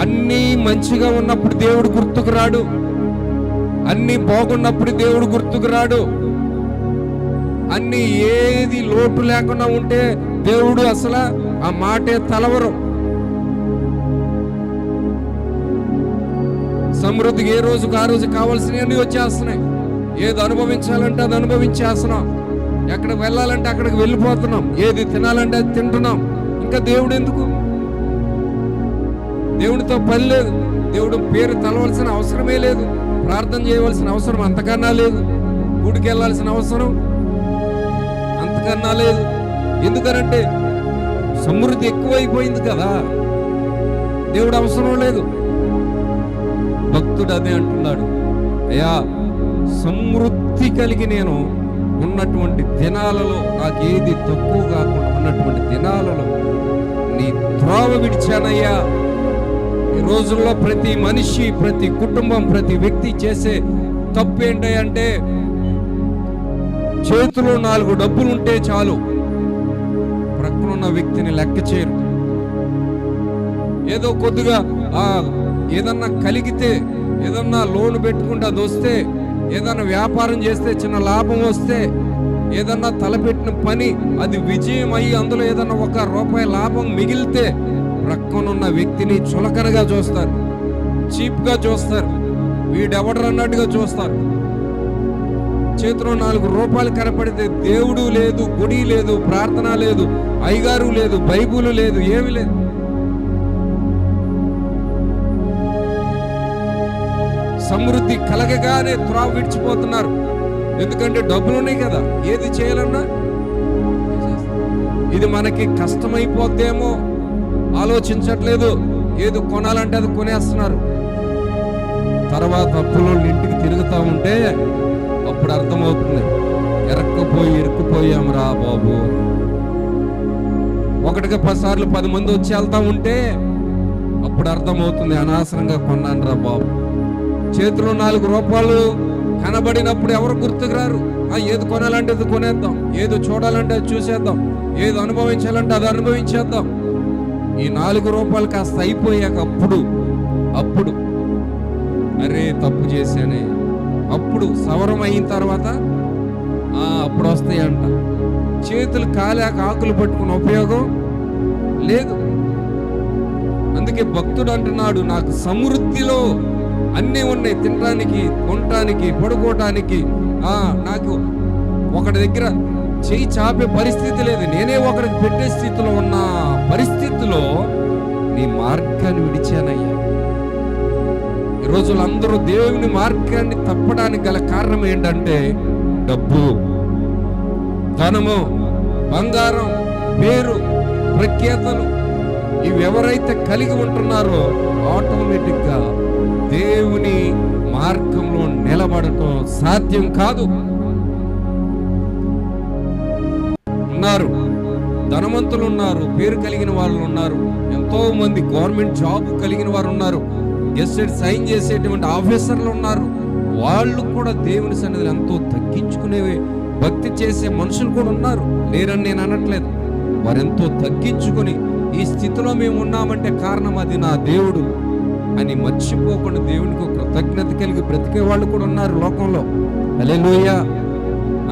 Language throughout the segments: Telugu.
అన్నీ మంచిగా ఉన్నప్పుడు దేవుడు గుర్తుకు రాడు. అన్నీ బాగున్నప్పుడు దేవుడు గుర్తుకు రాడు. అన్నీ ఏది లోటు లేకుండా ఉంటే దేవుడు అసలు ఆ మాటే తలవరం. సమృద్ధికి ఏ రోజుకు ఆ రోజు కావాల్సినవన్నీ వచ్చేస్తున్నాయి. ఏది అనుభవించాలంటే అది అనుభవించేస్తున్నాం. ఎక్కడికి వెళ్ళాలంటే అక్కడికి వెళ్ళిపోతున్నాం. ఏది తినాలంటే అది తింటున్నాం. ఇంకా దేవుడు ఎందుకు? దేవుడితో పని లేదు. దేవుడు పేరు తలవలసిన అవసరమే లేదు. ప్రార్థన చేయవలసిన అవసరం అంతకన్నా లేదు. గుడికి వెళ్ళాల్సిన అవసరం అంతకన్నా లేదు. ఎందుకనంటే సమృద్ధి ఎక్కువైపోయింది కదా. దేవుడు అవసరం లేదు. భక్తుడు అదే అంటున్నాడు. అయ్యా సమృద్ధి కలిగి నేను ఉన్నటువంటి దినాలలో నాకు ఏది తక్కువ కాకుండా ఉన్నటువంటి దినాలలో నీ త్రోవ విడిచానయ్యా. ఈ రోజుల్లో ప్రతి మనిషి ప్రతి కుటుంబం ప్రతి వ్యక్తి చేసే తప్పు ఏంటంటే చేతిలో నాలుగు డబ్బులు ఉంటే చాలు. ప్రక్కన ఉన్న వ్యక్తిని లెక్క చేయరు. ఏదో కొద్దిగా ఆ ఏదన్నా కలిగితే ఏదన్నా లోన్ పెట్టుకుంటే అది వస్తే ఏదన్నా వ్యాపారం చేస్తే చిన్న లాభం వస్తే ఏదన్నా తలపెట్టిన పని అది విజయం అయ్యి అందులో ఏదన్నా ఒక రూపాయి లాభం మిగిలితే ప్రక్కనున్న వ్యక్తిని చులకనగా చూస్తారు. చీప్గా చూస్తారు. వీడెవడరు అన్నట్టుగా చూస్తారు. చేతిలో నాలుగు రూపాయలు కనపడితే దేవుడు లేదు గుడి లేదు ప్రార్థన లేదు అయ్యగారు లేదు బైబుల్ లేదు ఏమి లేదు. సమృద్ధి కలగగానే త్రావ విడిచిపోతున్నారు. ఎందుకంటే డబ్బులు ఉన్నాయి కదా ఏది చేయాలన్నా. ఇది మనకి కష్టమైపోద్దేమో. ఆలోచించట్లేదు. ఏది కొనాలంటే అది కొనేస్తున్నారు. తర్వాత అప్పులో ఇంటికి తిరుగుతూ ఉంటే అప్పుడు అర్థమవుతుంది. ఎరక్కపోయి ఇరుక్కుపోయాంరా బాబు. ఒకటికి పదిసార్లు పది మంది వచ్చి వెళ్తా ఉంటే అప్పుడు అర్థమవుతుంది అనవసరంగా కొన్నాను రా బాబు. చేతిలో నాలుగు రూపాయలు కనబడినప్పుడు ఎవరు గుర్తుకు రారు ఏది కొనాలంటే అది కొనేద్దాం. ఏది చూడాలంటే అది చూసేద్దాం. ఏది అనుభవించాలంటే అది అనుభవించేద్దాం. ఈ నాలుగు రూపాయలు కాస్త అయిపోయాక అప్పుడు అప్పుడు. అరే తప్పు చేశానే. అప్పుడు సవరం అయిన తర్వాత అప్పుడు వస్తాయంట చేతులు కాలేక ఆకులు పట్టుకున్న ఉపయోగం లేదు. అందుకే భక్తుడు అంటున్నాడు నాకు సమృద్ధిలో అన్నీ ఉన్నాయి. తినడానికి కొనటానికి పడుకోవటానికి నాకు ఒకటి దగ్గర చేయి చాపే పరిస్థితి లేదు. నేనే ఒకరికి పెట్టే స్థితిలో ఉన్న పరిస్థితిలో నీ మార్గాన్ని విడిచానయ్యా. ఈ రోజులు అందరూ దేవుని మార్గాన్ని తప్పడానికి గల కారణం ఏంటంటే డబ్బు ధనము బంగారం పేరు ప్రఖ్యాతలు ఇవి ఎవరైతే కలిగి ఉంటున్నారో ఆటోమేటిక్గా దేవుని మార్గంలో నిలబడటం సాధ్యం కాదు. ఉన్నారు. ధనవంతులు ఉన్నారు పేరు కలిగిన వాళ్ళు ఉన్నారు ఎంతో మంది గవర్నమెంట్ జాబ్ కలిగిన వారు ఉన్నారు గెస్టెడ్ సైన్ చేసేటువంటి ఆఫీసర్లు ఉన్నారు వాళ్ళు కూడా దేవుని సన్నిధిలో ఎంతో తగ్గించుకునే భక్తి చేసే మనుషులు కూడా ఉన్నారు. లేరని నేను అనట్లేదు. వారెంతో తగ్గించుకొని ఈ స్థితిలో మేము ఉన్నామంటే కారణం అది నా దేవుడు అని మర్చిపోకుండా దేవునికి ఒక కృతజ్ఞత కలిగి బ్రతికే వాళ్ళు కూడా ఉన్నారు లోకంలో. హల్లెలూయా.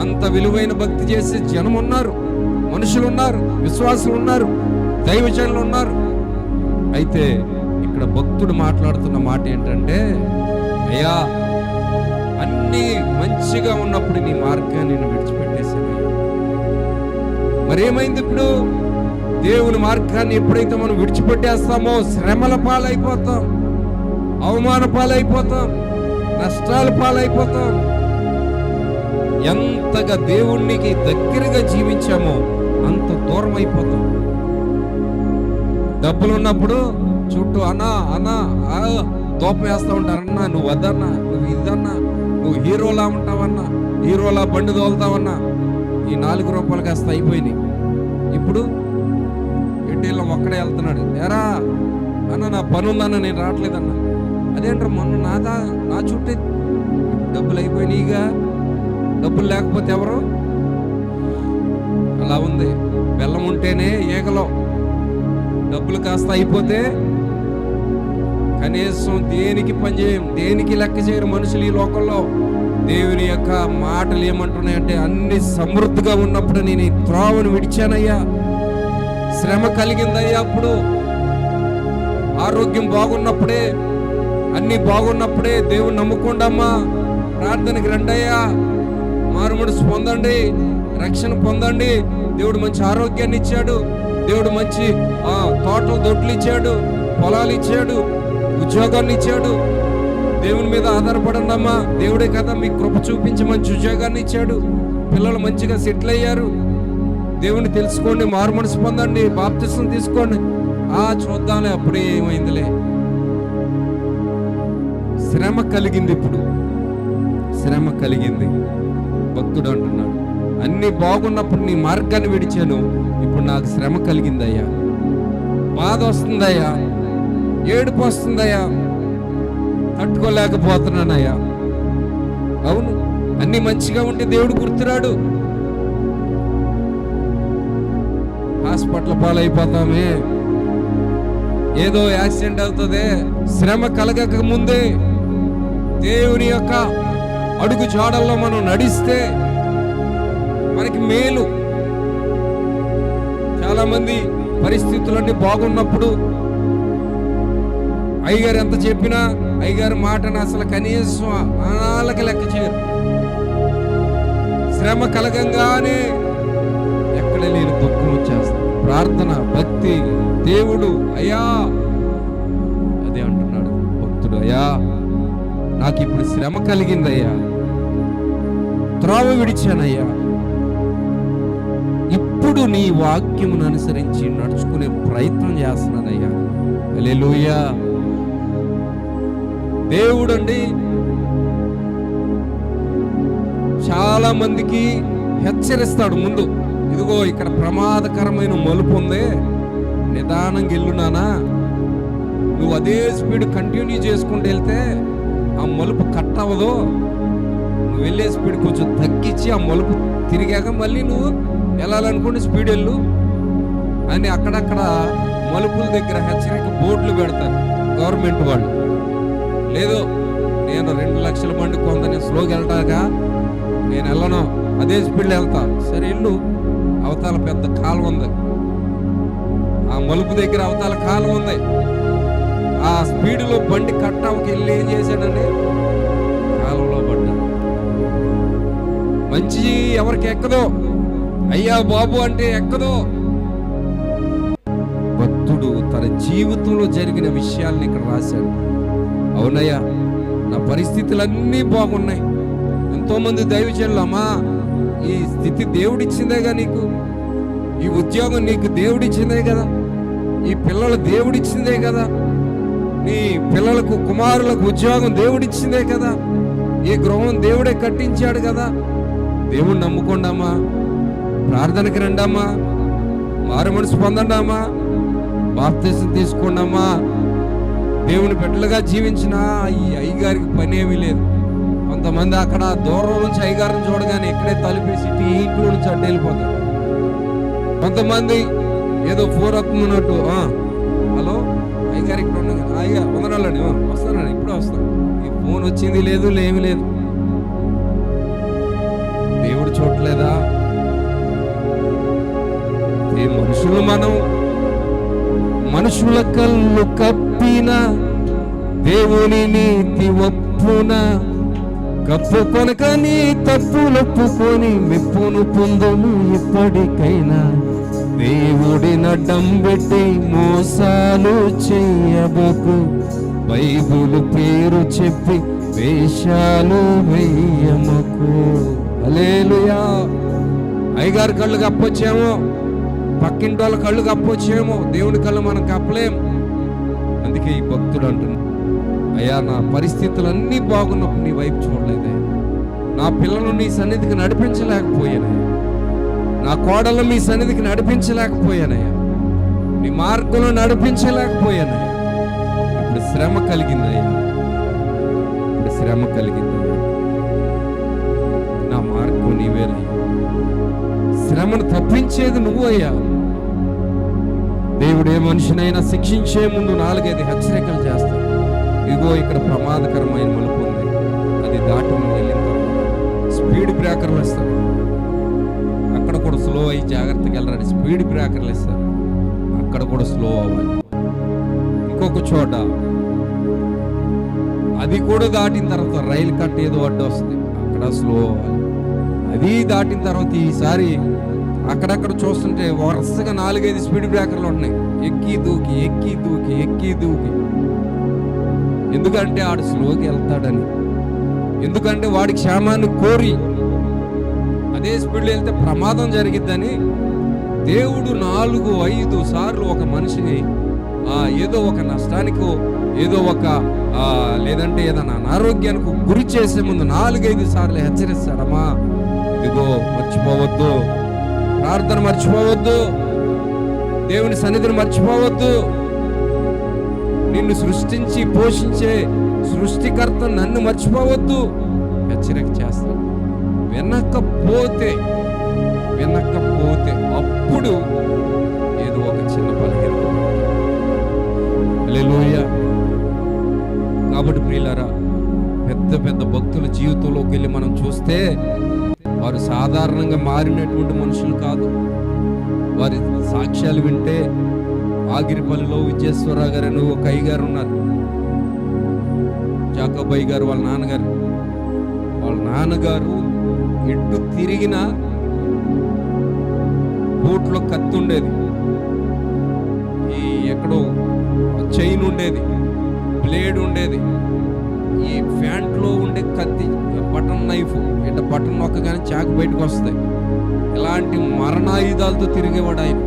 అంత విలువైన భక్తి చేసే జనం ఉన్నారు. మనుషులు ఉన్నారు విశ్వాసులు ఉన్నారు దైవజనులు ఉన్నారు అయితే ఇక్కడ భక్తుడు మాట్లాడుతున్న మాట ఏంటంటే అయ్యా అన్నీ మంచిగా ఉన్నప్పుడు నీ మార్గాన్ని నేను విడిచిపెట్టేశాను మరేమైంది ఇప్పుడు? దేవుని మార్గాన్ని ఎప్పుడైతే మనం విడిచిపెట్టేస్తామో శ్రమల పాలైపోతాం అవమాన పాలైపోతాం నష్టాల పాలైపోతాం. ఎంతగా దేవుణ్ణికి దగ్గరగా జీవించామో అంత దూరం అయిపోతాం డబ్బులు ఉన్నప్పుడు చుట్టూ అనా అనా ఆ, దూపం వేస్తా ఉంటారు అన్నా నువ్వు వద్దన్నా నువ్వు ఇదన్నా నువ్వు హీరోలా ఉంటావన్నా హీరోలా బండి తోలుతావన్నా. ఈ నాలుగు రూపాయలు కాస్త అయిపోయినాయి. ఇప్పుడు ఎడ్డీలో ఒక్కడే వెళ్తున్నాడు. ఎరా అన్న నా పని ఉందన్న నేను రావట్లేదన్న. అదేంటారు మొన్న నాదా నా చుట్టూ డబ్బులు అయిపోయినాయిగా. డబ్బులు లేకపోతే ఎవరు? అలా ఉంది. బెల్లం ఉంటేనే ఏగలో డబ్బులు కాస్త అయిపోతే కనీసం దేనికి పనిచేయం దేనికి లెక్క చేయరు మనుషులు ఈ లోకంలో. దేవుని యొక్క మాటలు ఏమంటున్నాయంటే అన్ని సమృద్ధిగా ఉన్నప్పుడు నేను ఈ త్రోవను విడిచానయ్యా. శ్రమ కలిగిందయ్యా అప్పుడు. ఆరోగ్యం బాగున్నప్పుడే అన్ని బాగున్నప్పుడే దేవుని నమ్ముకోండమ్మా ప్రార్థనకి రండయ్యా. మారుమడు పొందండి రక్షణ పొందండి. దేవుడు మంచి ఆరోగ్యాన్ని ఇచ్చాడు దేవుడు మంచి ఆ తోటలు దొడ్లు ఇచ్చాడు పొలాలు ఇచ్చాడు ఉద్యోగాన్ని ఇచ్చాడు దేవుని మీద ఆధారపడండి అమ్మా దేవుడే కదా మీకు కృప చూపించి మంచి ఉద్యోగాన్ని ఇచ్చాడు పిల్లలు మంచిగా సెటిల్ అయ్యారు దేవుని తెలుసుకోండి మారు మనసు పొందండి బాప్తిసం తీసుకోండి. ఆ చూద్దాంలే అప్పుడే ఏమైందిలే. శ్రమ కలిగింది ఇప్పుడు. శ్రమ కలిగింది. భక్తుడు అంటున్నాడు. అన్ని బాగున్నప్పుడు నీ మార్గాన్ని విడిచాను. ఇప్పుడు నాకు శ్రమ కలిగిందయ్యా. బాధ వస్తుందయ్యా. ఏడుపు వస్తుందయ్యా. తట్టుకోలేకపోతున్నానయ్యా. అవును అన్ని మంచిగా ఉంటే దేవుడు గుర్తురాడు. హాస్పిటల్ పాలైపోతామే. ఏదో యాక్సిడెంట్ అవుతుంది. శ్రమ కలగక ముందే దేవుని యొక్క అడుగు జాడల్లో మనం నడిస్తే మనకి మేలు. చాలా మంది పరిస్థితులన్నీ బాగున్నప్పుడు అయ్యగారు ఎంత చెప్పినా అయ్యగారి మాటను అసలు కనీసం అనాలకి లెక్క చేయరు. శ్రమ కలగంగానే ఎక్కడ లేని దుఃఖం వచ్చేస్తుంది. ప్రార్థన భక్తి దేవుడు అయ్యా! అదే అంటున్నాడు భక్తుడు అయ్యా! నాకు ఇప్పుడు శ్రమ కలిగిందయ్యా. త్రోవ విడిచానయ్యా. ఎప్పుడు నీ వాక్యమును అనుసరించి నడుచుకునే ప్రయత్నం చేస్తున్నానయ్యా హల్లెలూయా. దేవుడండి చాలా మందికి హెచ్చరిస్తాడు ముందు. ఇదిగో ఇక్కడ ప్రమాదకరమైన మలుపు ఉంది. నిదానంగా వెళ్ళునానా నువ్వు అదే స్పీడ్ కంటిన్యూ చేసుకుంటూ వెళ్తే ఆ మలుపు కట్ అవ్వదు. నువ్వు వెళ్ళే స్పీడ్ కొంచెం తగ్గించి ఆ మలుపు తిరిగాక మళ్ళీ నువ్వు వెళ్ళాలనుకుంటే స్పీడ్ వెళ్ళు. అని అక్కడక్కడ మలుపుల దగ్గర హెచ్చరిక బోర్డులు పెడతారు గవర్నమెంట్ వాళ్ళు. లేదు నేను రెండు లక్షల బండి కొంత నేను స్లోగా వెళ్తాగా నేను వెళ్ళను. అదే స్పీడ్లో వెళ్తా. సరే ఇల్లు అవతల పెద్ద కాలు ఉంది. ఆ మలుపు దగ్గర అవతల కాలు ఉంది. ఆ స్పీడ్లో బండి కట్టావుకి వెళ్ళి ఏం చేశాడండి కాలంలో పడ్డా మంచి ఎవరికి ఎక్కదో అయ్యా బాబు అంటే ఎక్కదో భక్తుడు తన జీవితంలో జరిగిన విషయాల్ని ఇక్కడ రాశాడు. అవునయ్యా నా పరిస్థితులన్నీ బాగున్నాయి. ఎంతో మంది దైవజనులు ఈ స్థితి దేవుడిచ్చిందేగా నీకు? ఈ ఉద్యోగం నీకు దేవుడిచ్చిందే కదా? ఈ పిల్లలు దేవుడిచ్చిందే కదా? నీ పిల్లలకు కుమారులకు ఉద్యోగం దేవుడిచ్చిందే కదా? ఈ గృహం దేవుడే కట్టించాడు కదా? దేవుణ్ణి నమ్ముకోండమ్మా. ప్రార్థనకి రండమ్మా. మారు మనసు పొందండమ్మా. బాప్తీసం తీసుకోండమ్మా. దేవుని బిడ్డలుగా జీవించిన ఈ అయ్యగారికి పని ఏమీ లేదు. కొంతమంది అక్కడ దూరం నుంచి అయ్యగారిని చూడగానే ఇక్కడే తలుపేసి ఇటు ఇంట్లో నుంచి అడ్డు వెళ్ళిపోతారు. కొంతమంది ఏదో ఫోర్ వస్తున్నట్టు హలో అయ్యగారు ఇక్కడ ఉన్నాం కదా అయ్యా వందనాలండి వస్తానండి ఇప్పుడే వస్తాను. ఈ ఫోన్ వచ్చింది లేదు లేమి లేదు. దేవుడు చూడలేదా? మనుషులు మనం మనుషుల కళ్ళు కప్పిన దేవుని నీతి ఒప్పున కప్పు కొనక నీ తప్పులొప్పుకొని మెప్పును పొందము ఇప్పటికైనా దేవుడి నడ్డం పెట్టి మోసాలు చేయబోకు. బైబుల్ పేరు చెప్పి వేషాలు వెయ్యమకు అలేలుయా అయ్యగారు కళ్ళు కప్పొచ్చామో. పక్కింటి వాళ్ళ కళ్ళు కప్పొచ్చేమో దేవుడి కళ్ళు మనం కప్పలేం. అందుకే ఈ భక్తుడు అంటున్నాడు అయ్యా నా పరిస్థితులన్నీ బాగున్నప్పుడు నీ వైపు చూడలేదే. నా పిల్లలు నీ సన్నిధికి నడిపించలేకపోయానయ్యా. నా కోడలు మీ సన్నిధికి నడిపించలేకపోయానయ్యా. నీ మార్గంలో నడిపించలేకపోయానయ్యా. ఇప్పుడు శ్రమ కలిగిందయ్యా. ఇప్పుడు శ్రమ కలిగిందయ్యా. నా మార్గం నీవేనయ్యా. శ్రమను తప్పించేది నువ్వు అయ్యా. దేవుడు ఏ మనిషినైనా శిక్షించే ముందు నాలుగైదు హెచ్చరికలు చేస్తాడు. ఇదిగో ఇక్కడ ప్రమాదకరమైన మలుపు ఉంది. అది దాటి ముందు వెళ్ళిన తర్వాత స్పీడ్ బ్రేకర్లు ఇస్తారు అక్కడ కూడా స్లో అయ్యి జాగ్రత్తగా వెళ్ళాలి స్పీడ్ బ్రేకర్లు ఇస్తారు అక్కడ కూడా స్లో అవ్వాలి. ఇంకొక చోట అది కూడా దాటిన తర్వాత రైలు కట్ ఏదో అడ్డు వస్తుంది అక్కడ స్లో అవ్వాలి. అది దాటిన తర్వాత ఈసారి అక్కడక్కడ చూస్తుంటే వరుసగా నాలుగైదు స్పీడ్ బ్రేకర్లు ఉన్నాయి. ఎక్కి దూకి ఎక్కి దూకి ఎక్కి దూకి. ఎందుకంటే ఆడు స్లోకి వెళ్తాడని. ఎందుకంటే వాడి క్షేమాన్ని కోరి. అదే స్పీడ్లో వెళ్తే ప్రమాదం జరిగిద్దని దేవుడు నాలుగు ఐదు సార్లు ఒక మనిషిని ఏదో ఒక నష్టానికో ఏదో ఒక లేదంటే ఏదైనా అనారోగ్యానికి గురి చేసే ముందు నాలుగైదు సార్లు హెచ్చరిస్తాడమ్మా. మర్చిపోవద్దు. ప్రార్థన మర్చిపోవద్దు. దేవుని సన్నిధిని మర్చిపోవద్దు. నిన్ను సృష్టించి పోషించే సృష్టికర్త నన్ను మర్చిపోవద్దు. హెచ్చరిక చేస్తాను వినకపోతే వినకపోతే అప్పుడు ఏదో ఒక చిన్న బలహీన కాబట్టి ప్రియులారా పెద్ద పెద్ద భక్తుల జీవితంలోకి వెళ్ళి మనం చూస్తే వారు సాధారణంగా మారినటువంటి మనుషులు కాదు. వారి సాక్ష్యాలు వింటే ఆగిరిపల్లిలో విజయేశ్వరరావు గారు అని ఒక అయ్యగారు ఉన్నారు. జాకబాయి గారు వాళ్ళ నాన్నగారు. వాళ్ళ నాన్నగారు ఎటు తిరిగిన బూట్లో కత్తి ఉండేది. ఈ ఎక్కడో చైన్ ఉండేది. బ్లేడ్ ఉండేది. ఈ ఫ్యాంట్లో ఉండే కత్తి బటన్ నైఫ్ ఇట్లా బటన్ నొక్కగానే చాకు బయటకు వస్తాయి. ఇలాంటి మరణాయుధాలతో తిరిగేవాడు ఆయన.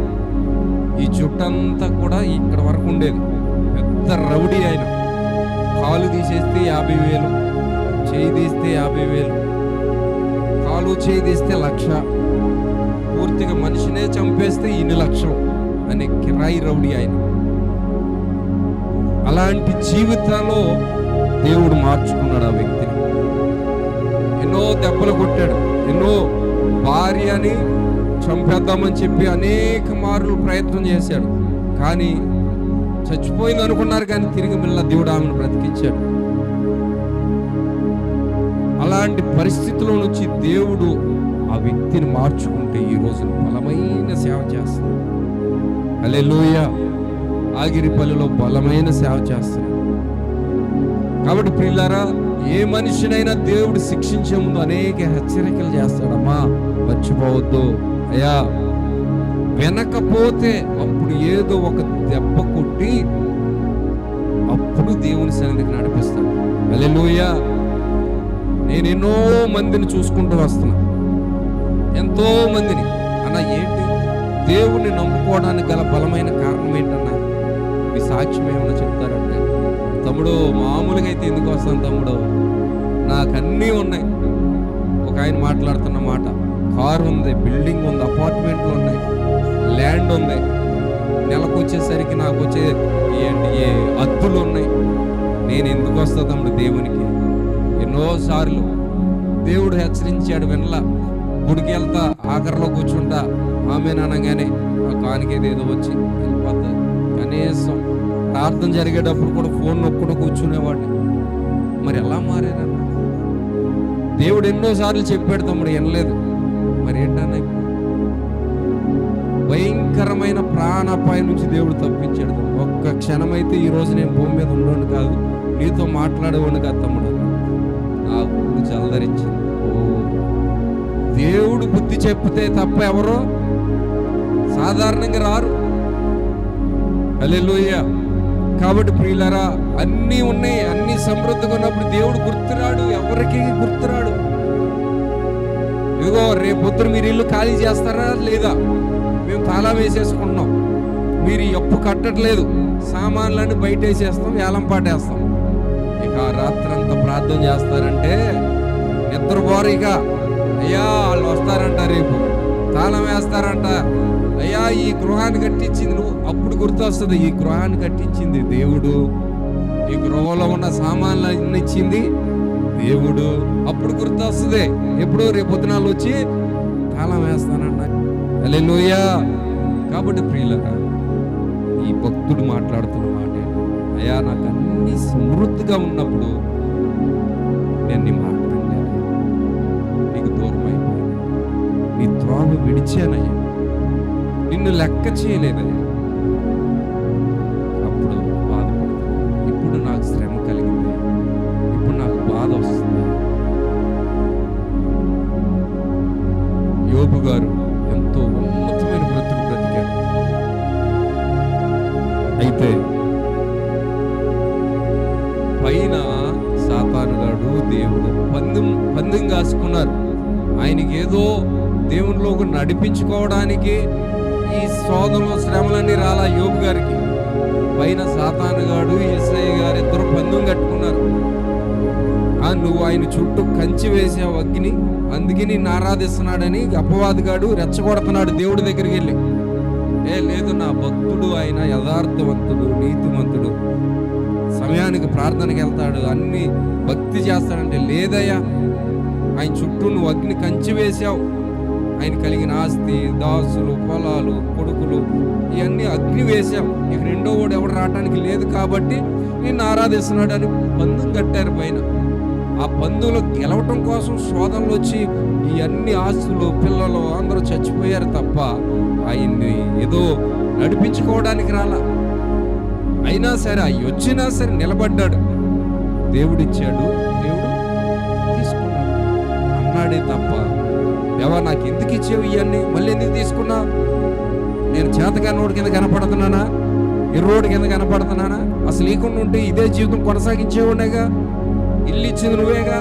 ఈ చుట్టంతా కూడా ఇక్కడ వరకు ఉండేది. పెద్ద రౌడీ ఆయన. కాలు తీసేస్తే యాభై వేలు చేయి తీస్తే యాభై వేలు కాలు చేయి తీస్తే లక్ష పూర్తిగా మనిషినే చంపేస్తే ఇన్ని లక్షలు అనే కిరాయి రౌడీ ఆయన. అలాంటి జీవితాల్లో దేవుడు మార్చుకున్నాడు ఆ వ్యక్తిని. ఎన్నో దెబ్బలు కొట్టాడు. ఎన్నో భార్యని చంపేద్దామని చెప్పి అనేక మార్లు ప్రయత్నం చేశాడు. కానీ చచ్చిపోయింది అనుకున్నారు కానీ తిరిగి మళ్ళీ దేవుడు ఆమెను బ్రతికించాడు అలాంటి పరిస్థితుల్లో నుంచి దేవుడు ఆ వ్యక్తిని మార్చుకుంటే ఈ రోజు బలమైన సేవ చేస్తున్నాడు. అలే ఆగిరిపల్లిలో బలమైన సేవ చేస్తున్నాడు. కాబట్టి పిల్లరా ఏ మనిషినైనా దేవుడు శిక్షించే ముందు అనేక హెచ్చరికలు చేస్తాడమ్మా. మర్చిపోవద్దు. అయ్యా వెనకపోతే అప్పుడు ఏదో ఒక దెబ్బ కొట్టి అప్పుడు దేవుని సన్నిధికి నడిపిస్తాడు. అలెలుయ నేను ఎన్నో మందిని చూసుకుంటూ వస్తున్నా. ఎంతో మందిని. అన్న ఏంటి? దేవుణ్ణి నమ్ముకోవడానికి గల బలమైన కారణం ఏంటన్నా? మీ సాక్ష్యం ఏమైనా చెప్తారంటే తమ్ముడు మామూలుగా అయితే ఎందుకు వస్తాను తమ్ముడు? నాకు అన్నీ ఉన్నాయి. ఒక ఆయన మాట్లాడుతున్న మాట. కారు ఉంది బిల్డింగ్ ఉంది అపార్ట్మెంట్లు ఉన్నాయి ల్యాండ్ ఉంది. నెలకు వచ్చేసరికి నాకు వచ్చే ఏంటి ఏ అద్దులు ఉన్నాయి. నేను ఎందుకు వస్తా తమ్ముడు దేవునికి? ఎన్నోసార్లు దేవుడు హెచ్చరించాడు వినలా. గుడికి వెళ్తా ఆఖరిలో కూర్చుంటా. ఆమె అనగానే ఆ కానికేది ఏదో వచ్చి వెళ్ళిపోతుంది కనీసం ప్రార్థన జరిగేటప్పుడు కూడా ఫోన్ నొక్కడం కూర్చునేవాడిని. మరి ఎలా మారారన్న దేవుడు ఎన్నోసార్లు చెప్పాడు తమ్ముడు వినలేదు. మరి ఏంటన్నా భయంకరమైన ప్రాణాపాయం నుంచి దేవుడు తప్పించాడు. ఒక్క క్షణమైతే ఈరోజు నేను భూమి మీద ఉండోను కాదు నీతో మాట్లాడేవాడిని కాదు తమ్ముడు ఆ నా గుండె చల్లరించింది. ఓ దేవుడు బుద్ధి చెప్తే తప్ప ఎవరో? సాధారణంగా రారు. అల్లెలుయ్యా కాబట్టి ప్రియులరా అన్నీ ఉన్నాయి అన్ని సమృద్ధిగా ఉన్నప్పుడు దేవుడు గుర్తురాడు ఎవరికి గుర్తురాడు. ఇదిగో రేపు పొద్దున మీరు ఇల్లు ఖాళీ చేస్తారా లేదా? మేము తాళా వేసేసుకుంటున్నాం. మీరు ఎప్పు కట్టట్లేదు. సామాన్లన్నీ బయట వేసేస్తాం వేలం పాటేస్తాం. ఇక రాత్రంతా ప్రార్థన చేస్తారంటే నిద్రపోరు ఇక. అయ్యా వాళ్ళు వస్తారంట రేపు. తాళం వేస్తారంట. అయ్యా ఈ గృహాన్ని కట్టించింది నువ్వు. అప్పుడు గుర్తొస్తుంది ఈ గృహాన్ని కట్టించింది దేవుడు. ఈ గృహంలో ఉన్న సామాన్లు ఇచ్చింది దేవుడు. అప్పుడు గుర్తొస్తుంది ఎప్పుడు రేపు పొద్దునాలు వచ్చి తాళం వేస్తానన్న. హల్లెలూయా. కాబట్టి ప్రియులరా ఈ భక్తుడు మాట్లాడుతున్న మాట అయ్యా నాకు అన్ని సమృద్ధిగా ఉన్నప్పుడు నేను నీ మాట నీకు దూరం అయిపోయాను నీ త్రోవ విడిచానయ్యా. నిన్ను లెక్క చేయలేదయ్యా అప్పుడు బాధపడతాను. ఇప్పుడు నాకు శ్రమ కలిగింది. ఇప్పుడు నాకు బాధ వస్తుంది. యోబు గారు ఎంతో ఉన్నతమైన బ్రతుకు బ్రతికాడు అయితే పైన సాతానుగాడు దేవుడు పందెం పందెం కాసుకున్నారు. ఆయనకి ఏదో దేవునిలోకి నడిపించుకోవడానికి ఈ శోధనలో శ్రమలన్నీ రాలా యోగు గారికి. పైన సాతానుగాడు ఎస్ఐ గారు ఇద్దరు పందెం కట్టుకున్నారు. ఆ నువ్వు ఆయన చుట్టూ కంచి వేసావు అగ్ని అందుకే నిన్ను ఆరాధిస్తున్నాడని అపవాదిగాడు రెచ్చగొడుతున్నాడు దేవుడి దగ్గరికి వెళ్ళి. ఏ లేదు నా భక్తుడు ఆయన యథార్థవంతుడు నీతిమంతుడు. సమయానికి ప్రార్థనకి వెళ్తాడు అన్ని భక్తి చేస్తాడంటే లేదయ్యా ఆయన చుట్టూ నువ్వు అగ్ని కంచి వేసావు. ఆయన కలిగిన ఆస్తి దాసులు పొలాలు కొడుకులు ఇవన్నీ అగ్ని వేశాం. ఇక రెండో వాడు ఎవడు రావడానికి లేదు కాబట్టి నిన్ను ఆరాధిస్తున్నాడు అని పందెం కట్టారు పైన. ఆ పందులో గెలవటం కోసం శోధనలు వచ్చి ఈ అన్ని ఆస్తులు పిల్లలు అందరూ చచ్చిపోయారు తప్ప ఆయన్ని ఏదో నడిపించుకోవడానికి రాలా. అయినా సరే అవి వచ్చినా సరే నిలబడ్డాడు. దేవుడిచ్చాడు దేవుడు తీసుకున్నాడు. అన్నాడే తప్ప దేవా నాకు ఎందుకు ఇచ్చేవి ఇవన్నీ? మళ్ళీ ఎందుకు తీసుకున్నా? నేను చేతగా చేతగానోడి కింద కనపడుతున్నానా? రోడ్డు కింద కనపడుతున్నానా? అసలు లేకుండా ఉంటే ఇదే జీవితం కొనసాగించేవాడేగా ఇల్లు ఇచ్చింది నువ్వేగా?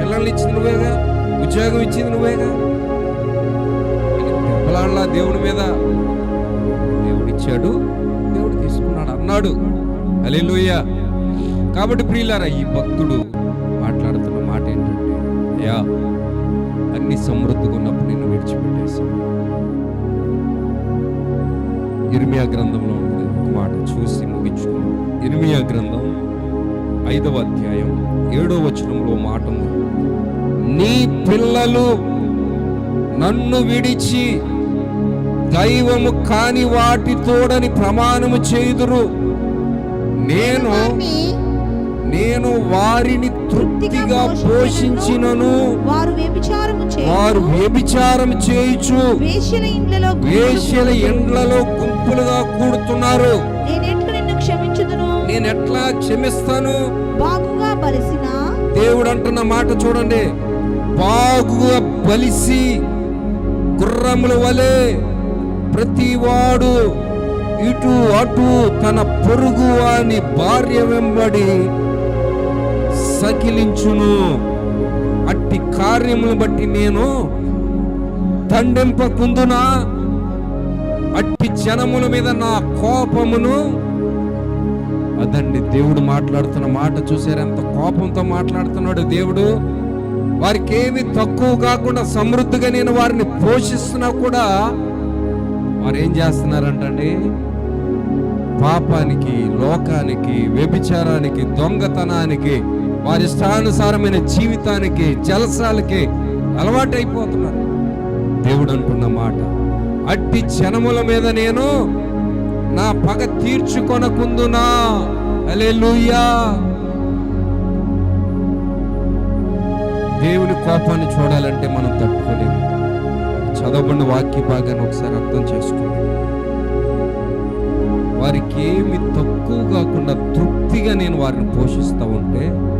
పిల్లల్ని ఇచ్చింది నువ్వేగా? ఉద్యోగం ఇచ్చింది నువ్వేగా? దెబ్బలాడలా దేవుడి మీద దేవుడు ఇచ్చాడు దేవుడు తీసుకున్నాడు అన్నాడు. అలెలుయ్య కాబట్టి ప్రియులారా ఈ భక్తుడు మాట్లాడుతున్న మాట ఏంటంటే అయ్యా అన్ని సమృద్ధిగా ఉన్నప్పుడు నిన్ను విడిచిపెట్టేసి ఇర్మియా గ్రంథంలో ఉంటుంది ఒక మాట చూసి ముగించుకున్నాం ఇర్మియా గ్రంథం ఐదవ అధ్యాయం ఏడో వచనంలో మాట నీ పిల్లలు నన్ను విడిచి దైవము కాని వాటి తోడని ప్రమాణము చేయుదురు. నేను నేను వారిని తృప్తిగా పోషించినను. వారు వ్యభిచారము వారు వ్యభిచారం చేయుచు. వేశ్యల ఇండ్లలో వేశ్యల ఎండ్లలో గుంపులుగా కూడుతున్నారు. నేనెట్లు నిన్ను క్షమించుదును? నేను ఎట్లా క్షమిస్తాను? బాగుగా బలిసిన? దేవుడు అంటున్న మాట చూడండి. బాగుగా బలిసి గుర్రముల వలె ప్రతివాడు ఇటు అటు తన పొరుగు వాని భార్య వెంబడి సకిలించును. అట్టి కార్యములు బట్టి నేను దండింపకుందునా? అట్టి జనముల మీద నా కోపమును? అదండి దేవుడు మాట్లాడుతున్న మాట చూసారు? ఎంత కోపంతో మాట్లాడుతున్నాడు దేవుడు. వారికి ఏమి తక్కువ కాకుండా సమృద్ధిగా నేను వారిని పోషిస్తున్నా కూడా వారు ఏం చేస్తున్నారంటండి? పాపానికి లోకానికి వ్యభిచారానికి దొంగతనానికి వారి ఇష్టానుసారమైన జీవితానికి జలసాలకి అలవాటైపోతున్నారు. దేవుడు అంటున్న మాట అట్టి జనముల మీద నేను నా పగ తీర్చుకొనకుందునా హల్లెలూయా. దేవుని కోపాన్ని చూడాలంటే మనం తట్టుకోలేము. చదవబడిన వాక్య భాగాన్ని ఒకసారి అర్థం చేసుకోండి. వారికి ఏమి తక్కువ కాకుండా తృప్తిగా నేను వారిని పోషిస్తూ ఉంటే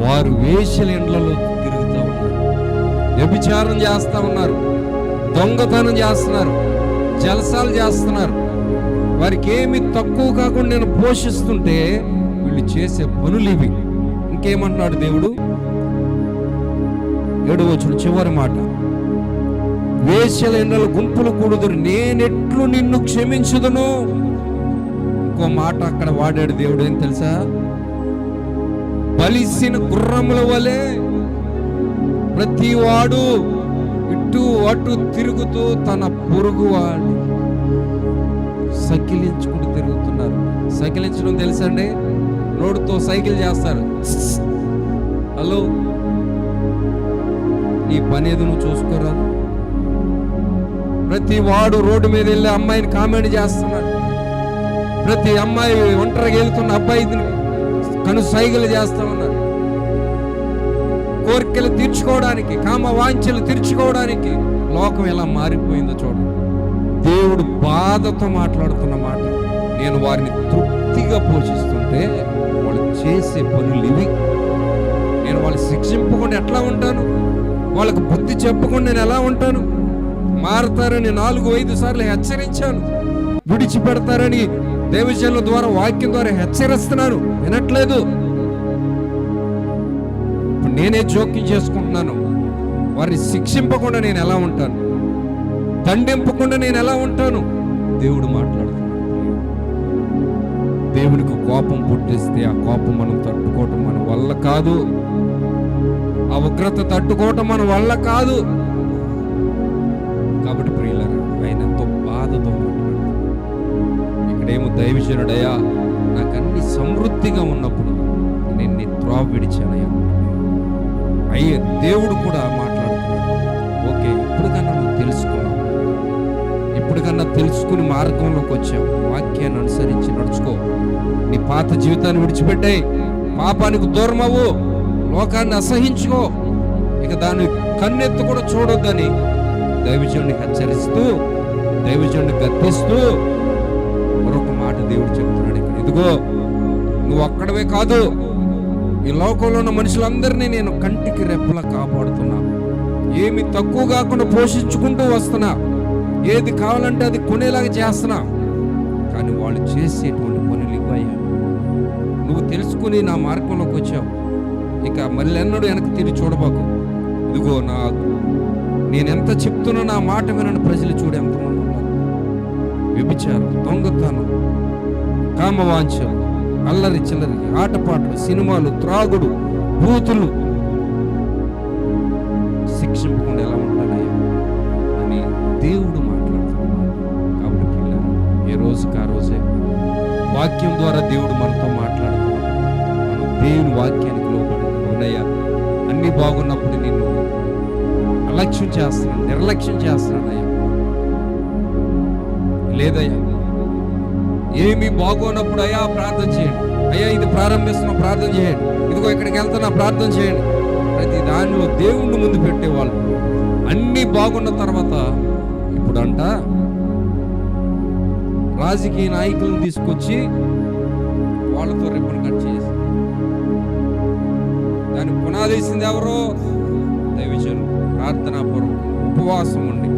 వారు వేషల ఇండ్లలో తిరుగుతూ ఉన్నారు. వ్యభిచారం చేస్తూ ఉన్నారు. దొంగతనం చేస్తున్నారు. జలసాలు చేస్తున్నారు. వారికి ఏమి తక్కువ కాకుండా నేను పోషిస్తుంటే వీళ్ళు చేసే పనులు ఇవి. ఇంకేమంటున్నాడు దేవుడు? ఏడు వచ్చిన చివరి మాట. వేషల ఎండల గుంపులు కూడుదురు. నేనెట్లు నిన్ను క్షమించుదును. ఇంకో మాట అక్కడ వాడాడు దేవుడు. ఏం తెలుసా? బలిసిన గుర్రముల వలె ప్రతి వాడు ఇటు అటు తిరుగుతూ తన పొరుగువాడు సకిలించుకుంటూ తిరుగుతున్నారు. సకిలించడం తెలుసండి రోడ్డుతో సైకిల్ చేస్తారు. హలో? నీ పని ఏదో నువ్వు చూసుకోరాదు ప్రతి వాడు రోడ్డు మీద వెళ్ళి అమ్మాయిని కామెంట్ చేస్తున్నాడు. ప్రతి అమ్మాయి ఒంటరిగా వెళ్తున్న అబ్బాయిని కను సైగలు చేస్తా ఉన్నారు. కోరికలు తీర్చుకోవడానికి కామ వాంఛలు తీర్చుకోవడానికి లోకం ఎలా మారిపోయిందో చూడండి దేవుడు బాధతో మాట్లాడుతున్న మాట నేను వారిని తృప్తిగా పోషిస్తుంటే వాళ్ళు చేసే పనులు ఇవి. నేను వాళ్ళు శిక్షింపకుండా ఎట్లా ఉంటాను? వాళ్ళకు బుద్ధి చెప్పకుండా నేను ఎలా ఉంటాను? మారతారని నాలుగు ఐదు సార్లు హెచ్చరించాను. విడిచిపెడతారని దేవజనుల ద్వారా వాక్యం ద్వారా హెచ్చరిస్తున్నాను. వినట్లేదు. ఇప్పుడు నేనే జోక్యం చేసుకుంటున్నాను. వారిని శిక్షింపకుండా నేను ఎలా ఉంటాను? దండింపకుండా నేను ఎలా ఉంటాను? దేవుడు మాట్లాడుతున్నాడు. దేవునికి కోపం పుట్టిస్తే ఆ కోపం మనం తట్టుకోవటం మన వల్ల కాదు. ఆ ఉగ్రత తట్టుకోవటం మన వల్ల కాదు. ఇక్కడేమో దైవజనుడయ్యా నాకు అన్ని సమృద్ధిగా ఉన్నప్పుడు నేను నీ త్రోవ విడిచానయ్యా అయ్యే దేవుడు కూడా మాట్లాడుతున్నాడు. ఓకే ఇప్పటికన్నా నువ్వు తెలుసుకున్నావు. ఇప్పటికన్నా తెలుసుకుని మార్గంలోకి వచ్చావు. వాక్యాన్ని అనుసరించి నడుచుకో. నీ పాత జీవితాన్ని విడిచిపెట్టే పాపానికి దూరం అవ్వు లోకాన్ని అసహించుకో. ఇక దాన్ని కన్నెత్తు కూడా చూడొద్దని దైవజనుడిని హెచ్చరిస్తూ దైవజనుడిని గద్దిస్తూ దేవుడు చెప్తున్నాడు ఇక్కడ. ఇదిగో నువ్వు అక్కడవే కాదు ఈ లోకంలో ఉన్న మనుషులందరినీ నేను కంటికి రెప్పలా కాపాడుతున్నా. ఏమి తక్కువ కాకుండా పోషించుకుంటూ వస్తున్నా. ఏది కావాలంటే అది కొనేలాగా చేస్తున్నా. కానీ వాళ్ళు చేసేటువంటి పనులు ఇవ్వయ్యా. నువ్వు తెలుసుకుని నా మార్గంలోకి వచ్చావు. ఇక మళ్ళీ ఎన్నడూ వెనక్కి తిరిగి చూడబాకు. ఇదిగో నా నేనెంత చెప్తున్నా నా మాట వినని ప్రజలు చూడు ఎంతమంది ఉన్నారు. వ్యభిచారం దొంగతనం కామవాంఛలు అల్లరి చిల్లరి ఆటపాటలు సినిమాలు త్రాగుడు బూతులు. శిక్షింపకుండా ఎలా ఉంటానయ్యా అని దేవుడు మాట్లాడుతున్నాడు. కాబట్టి పిల్లలు ఏ రోజుకి ఆ రోజే వాక్యం ద్వారా దేవుడు మనతో మాట్లాడుతున్నాడు. మనం దేవుని వాక్యానికి లోపడి అవునయ్యా అన్నీ బాగున్నప్పుడు నిన్ను అలక్ష్యం చేస్తున్నాను నిర్లక్ష్యం చేస్తున్నానయ్యా. లేదయ్యా. ఏమి బాగోనప్పుడు అయ్యా ప్రార్థన చేయండి. అయ్యా ఇది ప్రారంభిస్తున్నా ప్రార్థన చేయండి. ఇదిగో ఇక్కడికి వెళ్తున్నా ప్రార్థన చేయండి. ప్రతి దానిలో దేవుణ్ణి ముందు పెట్టేవాళ్ళు. అన్నీ బాగున్న తర్వాత ఇప్పుడు అంట రాజకీయ నాయకులను తీసుకొచ్చి వాళ్ళతో రిబ్బన్ కట్ చేసి దాన్ని పునాదేసింది ఎవరో? దైవజను ప్రార్థనాపూర్వం ఉపవాసం ఉండి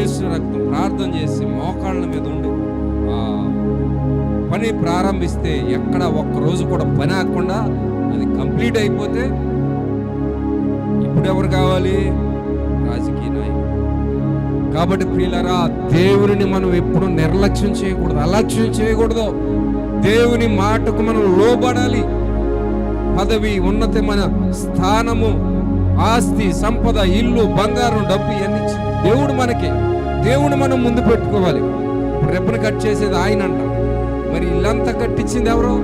ఏసు రక్తం ప్రార్థన చేసి మోకాళ్ళ మీద ఉండి ఆ పని ప్రారంభిస్తే ఎక్కడ ఒక్క రోజు కూడా పని ఆకుండా అది కంప్లీట్ అయిపోతే ఇప్పుడు ఎవరు కావాలి? రాజకీయ నాయకులు కాబట్టి ప్రియులరా దేవుని మనం ఎప్పుడు నిర్లక్ష్యం చేయకూడదు అలక్ష్యం చేయకూడదు. దేవుని మాటకు మనం లోబడాలి. పదవి ఉన్నతమైన స్థానము ఆస్తి సంపద ఇల్లు బంగారం డబ్బు ఇవన్నీ దేవుడు మనకి. దేవుడు మనం ముందు పెట్టుకోవాలి. రెప్పను కట్ చేసేది ఆయన అంటారు మరి ఇల్లంతా కట్టించింది ఎవరు?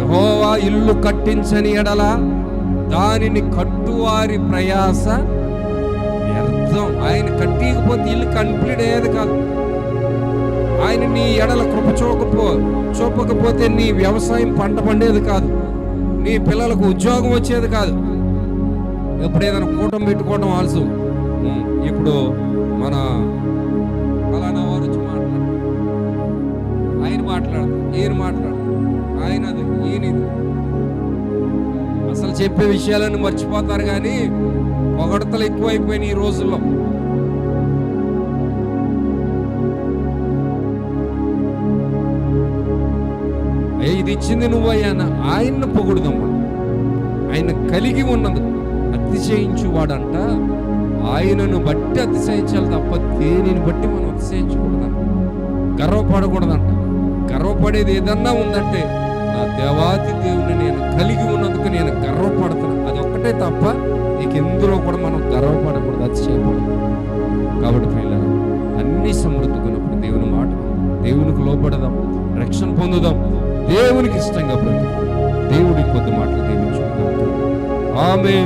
యహోవా ఇల్లు కట్టించని ఎడల దానిని కట్టువారి ప్రయాస వ్యర్థం ఆయన కట్టియకపోతే ఇల్లు కంప్లీట్ అయ్యేది కాదు. ఆయన నీ ఎడల కృప చూపకపో చూపకపోతే నీ వ్యవసాయం పంట పండేది కాదు. నీ పిల్లలకు ఉద్యోగం వచ్చేది కాదు. ఇప్పుడు ఏదైనా కూటమి పెట్టుకోవడం ఆల్సం ఇప్పుడు మన ఫలానా వారు ఆయన మాట్లాడతారు ఈయన మాట్లాడతారు ఆయన అది ఈయన ఇది అసలు చెప్పే విషయాలను మర్చిపోతారు కానీ పొగడతలు ఎక్కువైపోయినాయి ఈ రోజుల్లో. ఇది ఇచ్చింది నువ్వయ్యా ఆయన్ను పొగుడుదమ్మా. ఆయన కలిగి ఉన్నది అతిశయించువాడంట. ఆయనను బట్టి అతిశయించాలి తప్ప దేనిని బట్టి మనం అతిశయించకూడదంట గర్వపడకూడదంట. గర్వపడేది ఏదన్నా ఉందంటే నా దేవాతి దేవుని నేను కలిగి ఉన్నందుకు నేను గర్వపడుతున్నాను అది ఒక్కటే తప్ప నీకు ఎందులో కూడా మనం గర్వపడకూడదు చేయకూడదు కాబట్టి పిల్లలు అన్ని సమృద్ధికున్నప్పుడు దేవుని మాట దేవునికి లోపడదాం రక్షణ పొందుదాం. దేవునికి ఇష్టంగా బ్రతుకు దేవుడి కొద్ది మాటలు దీవించుకుందాం ఆమె